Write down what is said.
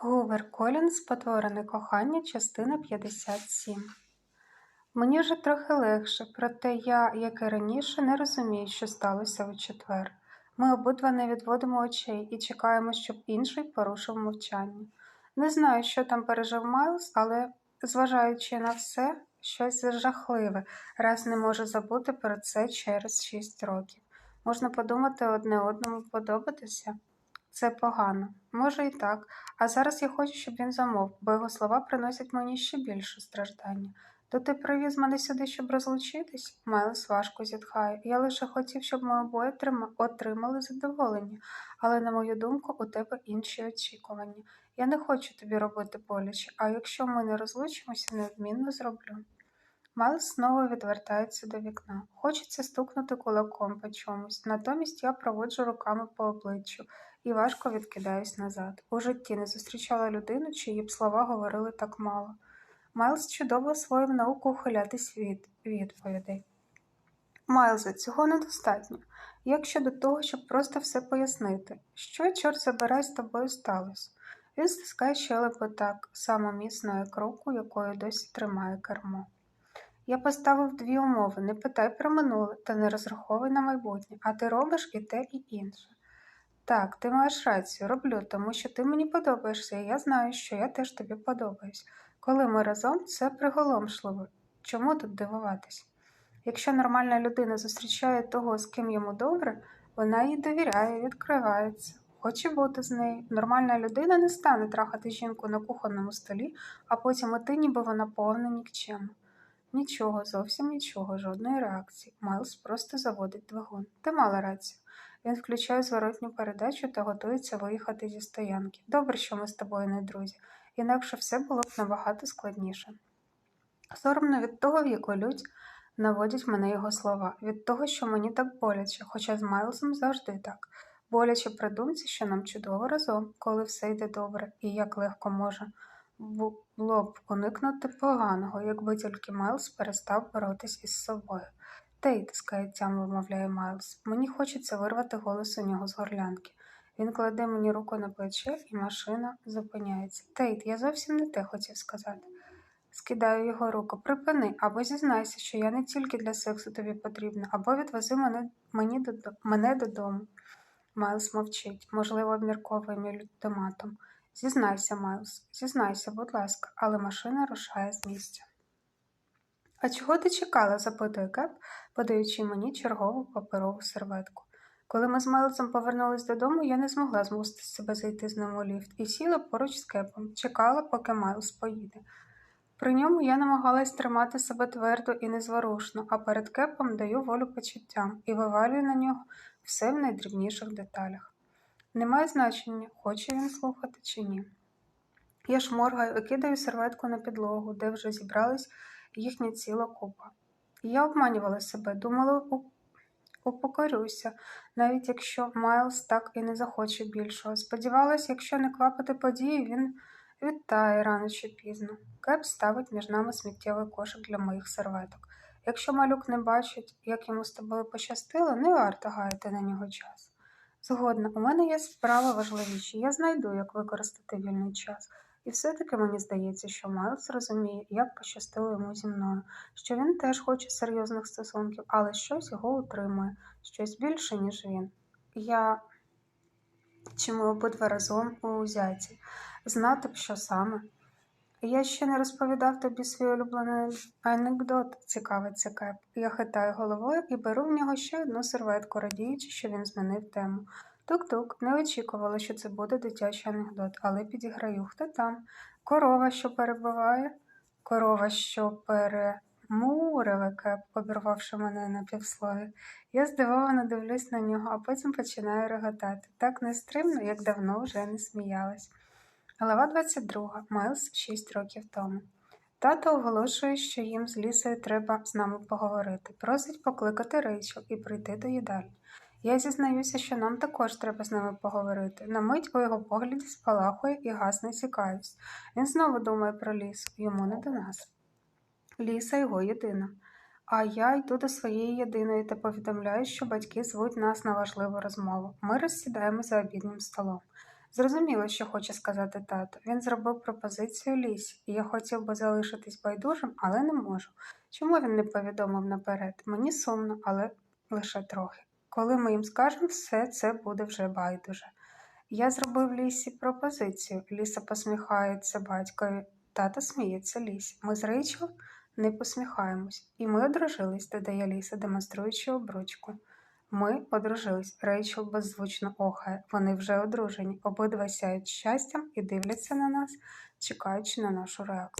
Гувер Колін Спотворене кохання, частина 57. Мені вже трохи легше, проте я, як і раніше, не розумію, що сталося у четвер. Ми обидва не відводимо очей і чекаємо, щоб інший порушив мовчання. Не знаю, що там пережив Майлз, але, зважаючи на все, щось жахливе, раз не можу забути про це через шість років. Можна подумати одне одному подобатися. Це погано, може і так, а зараз я хочу, щоб він замовк, бо його слова приносять мені ще більше страждання. То ти привіз мене сюди, щоб розлучитись? Майлз важко зітхає. Я лише хотів, щоб ми обоє отримали задоволення, але, на мою думку, у тебе інші очікування. Я не хочу тобі робити боляче, а якщо ми не розлучимося, неодмінно зроблю. Майлз знову відвертається до вікна. Хочеться стукнути кулаком по чомусь. Натомість я проводжу руками по обличчю і важко відкидаюсь назад. У житті не зустрічала людину, чиї б слова говорили так мало. Майлз чудово освоїв науку ухилятись від відповідей. Майлзе, цього недостатньо. Як щодо того, щоб просто все пояснити, що, чорт забирай, з тобою сталося? Він стискає щелепи так само міцно, як руку, якою досі тримає кермо. Я поставив дві умови: не питай про минуле та не розраховуй на майбутнє, а ти робиш і те, і інше. Так, ти маєш рацію, роблю, тому що ти мені подобаєшся, і я знаю, що я теж тобі подобаюсь. Коли ми разом, це приголомшливо. Чому тут дивуватись? Якщо нормальна людина зустрічає того, з ким йому добре, вона їй довіряє, відкривається, хоче бути з нею. Нормальна людина не стане трахати жінку на кухонному столі, а потім іти, ніби вона повна нікчема. Нічого, зовсім нічого, жодної реакції. Майлз просто заводить двигун. Ти мала рацію. Він включає зворотню передачу та готується виїхати зі стоянки. Добре, що ми з тобою не друзі, інакше все було б набагато складніше. Соромно від того, в яку лють наводять мене його слова, від того, що мені так боляче, хоча з Майлзом завжди так. Боляче при думці, що нам чудово разом, коли все йде добре, і як легко може було б уникнути поганого, якби тільки Майлз перестав боротись із собою. Тейт, з каяттям вимовляє Майлз, мені хочеться вирвати голос у нього з горлянки. Він кладе мені руку на плече, і машина зупиняється. Тейт, я зовсім не те хотів сказати. Скидаю його руку. Припини, або зізнайся, що я не тільки для сексу тобі потрібна, або відвези мене, мені додо- мене додому. Майлз мовчить, можливо, обмірковує мій ультиматум. Зізнайся, Майлз, зізнайся, будь ласка, але машина рушає з місця. А чого ти чекала? запитує Кеп, подаючи мені чергову паперову серветку. Коли ми з Майлзом повернулись додому, я не змогла змусити себе зайти з ним у ліфт і сіла поруч з Кепом, чекала, поки Майлз поїде. При ньому я намагалась тримати себе твердо і незворушно, а перед кепом даю волю почуттям і вивалюю на нього все в найдрібніших деталях. Немає значення, хоче він слухати чи ні. Я шморгаю і кидаю серветку на підлогу, де вже зібралась їхня ціла купа. Я обманювала себе, думала, упокорюся, навіть якщо Майлз так і не захоче більшого. Сподівалась, якщо не квапити події, він відтає рано чи пізно. Кеп ставить між нами сміттєвий кошик для моїх серветок. Якщо малюк не бачить, як йому з тобою пощастило, не варто гаяти на нього час. Згодна, у мене є справа важливіші. Я знайду, як використати вільний час. І все-таки мені здається, що Майлз розуміє, як пощастило йому зі мною, що він теж хоче серйозних стосунків, але щось його утримує, щось більше, ніж він. Я чи ми обидва разом у узяті, знати б, що саме. Я ще не розповідав тобі свій улюблений анекдот, цікавиться Кеп. Я хитаю головою і беру в нього ще одну серветку, радіючи, що він змінив тему. Тук-тук, не очікувала, що це буде дитячий анекдот, але підіграю. Хто там? Корова, що перебиває? Корова, що пере. Муреве, Кеп, обірвавши мене на півслові. Я здивовано дивлюсь на нього, а потім починаю реготати. Так нестримно, як давно вже не сміялась. Глава 22. Майлз 6 років тому. Тато оголошує, що їм з лісою треба з нами поговорити. Просить покликати Рейчел і прийти до їдальні. Я зізнаюся, що нам також треба з ними поговорити. На мить у його погляді спалахує і гасне цікавість. Він знову думає про ліс, йому не до нас. Ліса його єдина. А я йду до своєї єдиної та повідомляю, що батьки звуть нас на важливу розмову. Ми розсідаємо за обіднім столом. Зрозуміло, що хоче сказати тато. Він зробив пропозицію Лісі, і я хотів би залишитись байдужим, але не можу. Чому він не повідомив наперед? Мені сумно, але лише трохи. Коли ми їм скажемо, все це буде вже байдуже. Я зробив Лісі пропозицію. Ліса посміхається батькові, тато сміється Лісі. Ми з Рейчел не посміхаємось. І ми одружились, додає Ліса, демонструючи обручку. Ми одружились. Рейчел беззвучно охає. Вони вже одружені. Обидва сяють щастям і дивляться на нас, чекаючи на нашу реакцію.